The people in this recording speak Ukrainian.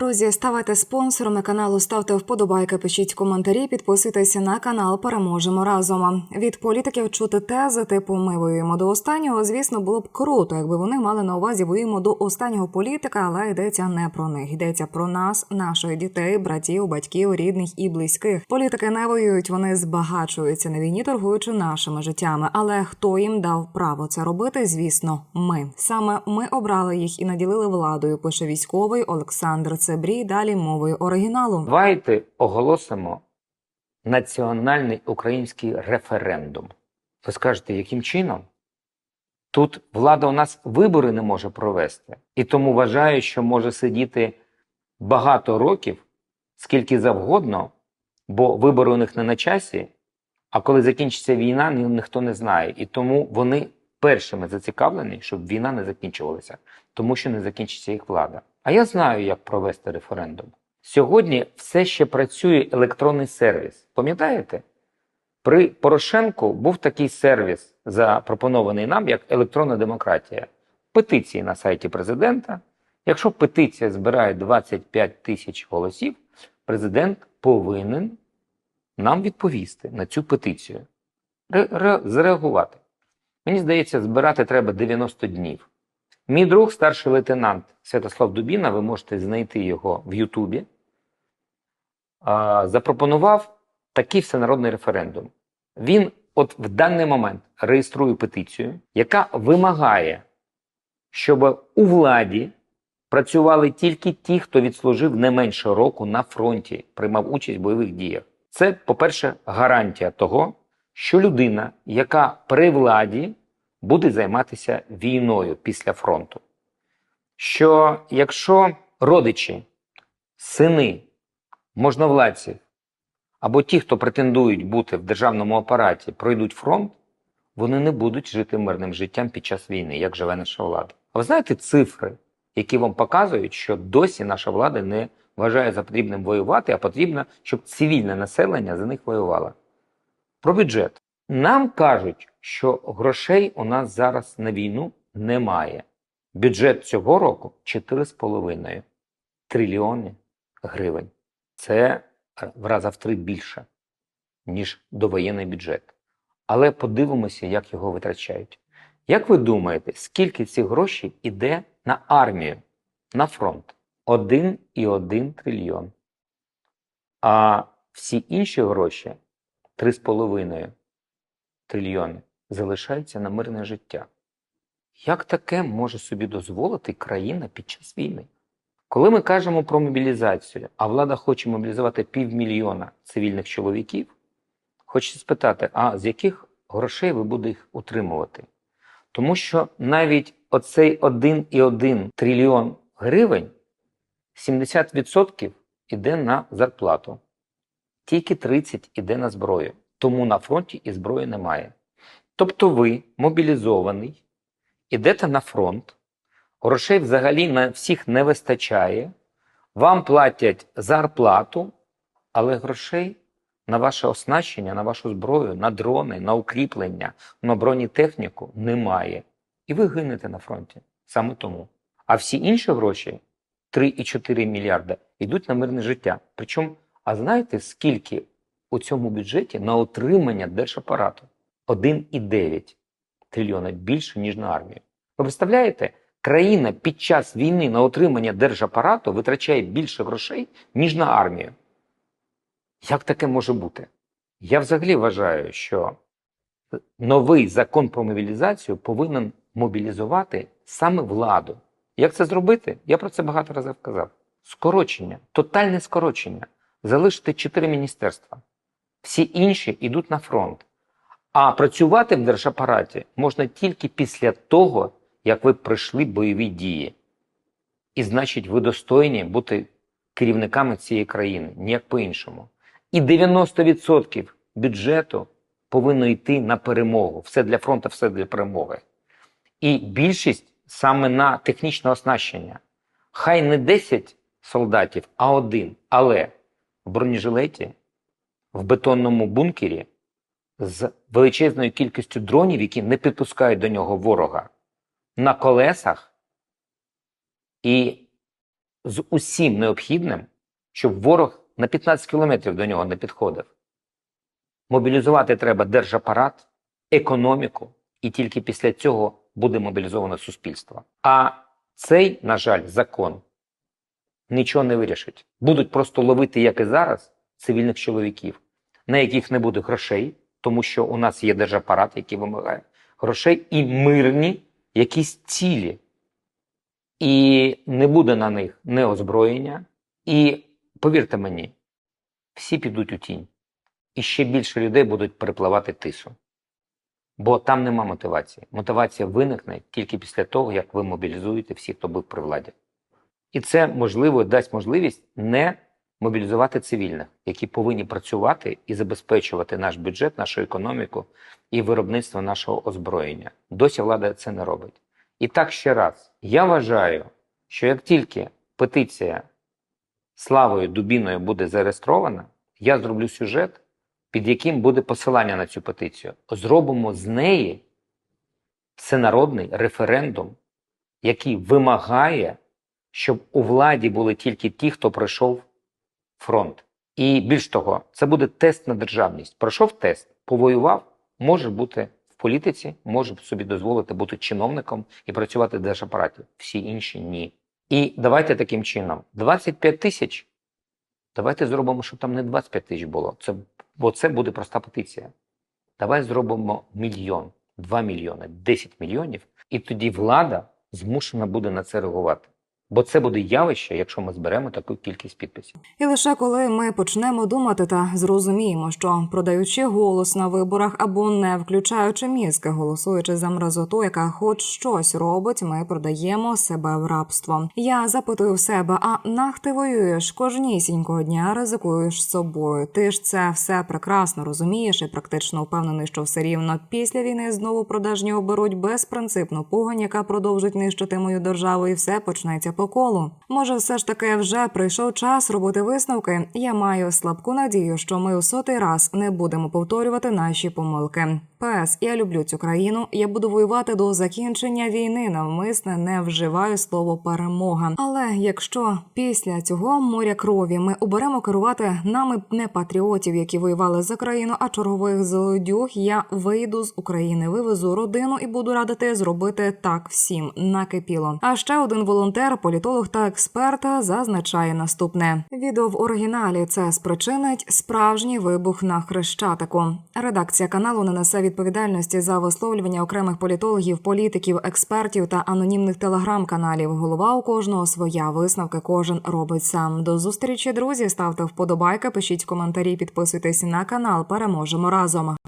Друзі, ставайте спонсорами каналу, ставте вподобайки, пишіть коментарі, підписуйтеся на канал. Переможемо разом. Від політиків чути тези типу Ми воюємо до останнього. Звісно, було б круто, якби вони мали на увазі воюємо до останнього політика, але йдеться не про них. Йдеться про нас, наших дітей, братів, батьків, рідних і близьких. Політики не воюють, вони збагачуються на війні, торгуючи нашими життями. Але хто їм дав право це робити? Звісно, ми саме ми обрали їх і наділили владою. Пише військовий Олександр Цебрій. Далі мовою оригіналу. Давайте оголосимо національний український референдум. Ви скажете, яким чином? Тут влада у нас вибори не може провести, і тому вважаю, що може сидіти багато років, скільки завгодно, бо вибори у них не на часі. А коли закінчиться війна, ні- ніхто не знає. І тому вони першими зацікавлені, щоб війна не закінчувалася, тому що не закінчиться їх влада. А я знаю, як провести референдум. Сьогодні все ще працює електронний сервіс. Пам'ятаєте? При Порошенку був такий сервіс, запропонований нам як електронна демократія. Петиції на сайті президента. Якщо петиція збирає 25 тисяч голосів, президент повинен нам відповісти на цю петицію, ре- ре- зреагувати. Мені здається, збирати треба 90 днів. Мій друг, старший лейтенант Святослав Дубіна, ви можете знайти його в Ютубі, запропонував такий всенародний референдум. Він, от в даний момент, реєструє петицію, яка вимагає, щоб у владі працювали тільки ті, хто відслужив не менше року на фронті, приймав участь в бойових діях. Це, по-перше, гарантія того, що людина, яка при владі, буде займатися війною після фронту. Що якщо родичі, сини можновладців або ті, хто претендують бути в державному апараті, пройдуть фронт, вони не будуть жити мирним життям під час війни, як живе наша влада. А ви знаєте цифри, які вам показують, що досі наша влада не вважає за потрібним воювати, а потрібно, щоб цивільне населення за них воювало. Про бюджет. Нам кажуть, що грошей у нас зараз на війну немає. Бюджет цього року 4,5 трильйони гривень. Це в раза в три більше, ніж довоєнний бюджет. Але подивимося, як його витрачають. Як ви думаєте, скільки цих грошей іде на армію, на фронт? 1,1 трильйон. А всі інші гроші 3,5 трильйони залишаються на мирне життя. Як таке може собі дозволити країна під час війни? Коли ми кажемо про мобілізацію, а влада хоче мобілізувати півмільйона цивільних чоловіків, хочеться спитати, а з яких грошей ви будете їх утримувати? Тому що навіть оцей 1,1 трильйон гривень 70% іде на зарплату, тільки 30% іде на зброю. Тому на фронті і зброї немає. Тобто ви мобілізований, ідете на фронт, грошей взагалі на всіх не вистачає, вам платять зарплату, але грошей на ваше оснащення, на вашу зброю, на дрони, на укріплення, на бронетехніку немає. І ви гинете на фронті саме тому. А всі інші гроші 3,4 мільярда йдуть на мирне життя. Причому, а знаєте, скільки у цьому бюджеті на отримання держапарату? 1,9 трильйона більше, ніж на армію. Ви представляєте, країна під час війни на отримання держапарату витрачає більше грошей, ніж на армію. Як таке може бути? Я взагалі вважаю, що новий закон про мобілізацію повинен мобілізувати саме владу. Як це зробити? Я про це багато разів казав. Скорочення, тотальне скорочення. Залишити чотири міністерства. Всі інші йдуть на фронт. А працювати в держапараті можна тільки після того, як ви пройшли бойові дії. І значить, ви достойні бути керівниками цієї країни, ніяк по-іншому. І 90% бюджету повинно йти на перемогу. Все для фронту, все для перемоги. І більшість саме на технічне оснащення. Хай не 10 солдатів, а один. Але в бронежилеті, в бетонному бункері з величезною кількістю дронів, які не підпускають до нього ворога, на колесах і з усім необхідним, щоб ворог на 15 кілометрів до нього не підходив. Мобілізувати треба держапарат, економіку, і тільки після цього буде мобілізоване суспільство. А цей, на жаль, закон нічого не вирішить. Будуть просто ловити, як і зараз, цивільних чоловіків, на яких не буде грошей, тому що у нас є держапарат, який вимагає грошей, і мирні якісь цілі. І не буде на них не озброєння. І повірте мені, всі підуть у тінь. І ще більше людей будуть перепливати тису. Бо там нема мотивації. Мотивація виникне тільки після того, як ви мобілізуєте всіх, хто був при владі. І це можливо дасть можливість не мобілізувати цивільних, які повинні працювати і забезпечувати наш бюджет, нашу економіку і виробництво нашого озброєння. Досі влада це не робить. І так ще раз, я вважаю, що як тільки петиція Славою Дубіною буде зареєстрована, я зроблю сюжет, під яким буде посилання на цю петицію. Зробимо з неї всенародний референдум, який вимагає, щоб у владі були тільки ті, хто пройшов фронт. І більш того, це буде тест на державність. Пройшов тест, повоював, може бути в політиці, може собі дозволити бути чиновником і працювати в держапараті. Всі інші ні. І давайте таким чином: 25 тисяч. Давайте зробимо, щоб там не 25 тисяч було. Це, бо це буде проста петиція. Давай зробимо мільйон, 2 мільйони, 10 мільйонів, і тоді влада змушена буде на це реагувати. Бо це буде явище, якщо ми зберемо таку кількість підписів. І лише коли ми почнемо думати та зрозуміємо, що продаючи голос на виборах або не включаючи мізки, голосуючи за мразоту, яка хоч щось робить, ми продаємо себе в рабство. Я запитую в себе: а нах ти воюєш кожнісінького дня, ризикуєш собою. Ти ж це все прекрасно розумієш і практично впевнений, що все рівно після війни знову продажні оберуть безпринципну погань, яка продовжить нищити мою державу, і все почнеться по колу. Може, все ж таки вже прийшов час робити висновки. Я маю слабку надію, що ми у сотий раз не будемо повторювати наші помилки. ПС, я люблю цю країну. Я буду воювати до закінчення війни. Навмисне не вживаю слово перемога. Але якщо після цього моря крові ми оберемо керувати нами не патріотів, які воювали за країну, а чергових злодюг, я вийду з України, вивезу родину і буду радити зробити так всім накипіло. А ще один волонтер, політолог та експерт зазначає наступне: відео в оригіналі це спричинить справжній вибух на хрещатику. Редакція каналу не несе відповідальності за висловлювання окремих політологів, політиків, експертів та анонімних телеграм-каналів. Голова у кожного своя висновки кожен робить сам. До зустрічі, друзі. Ставте вподобайки, пишіть коментарі, підписуйтесь на канал. Переможемо разом.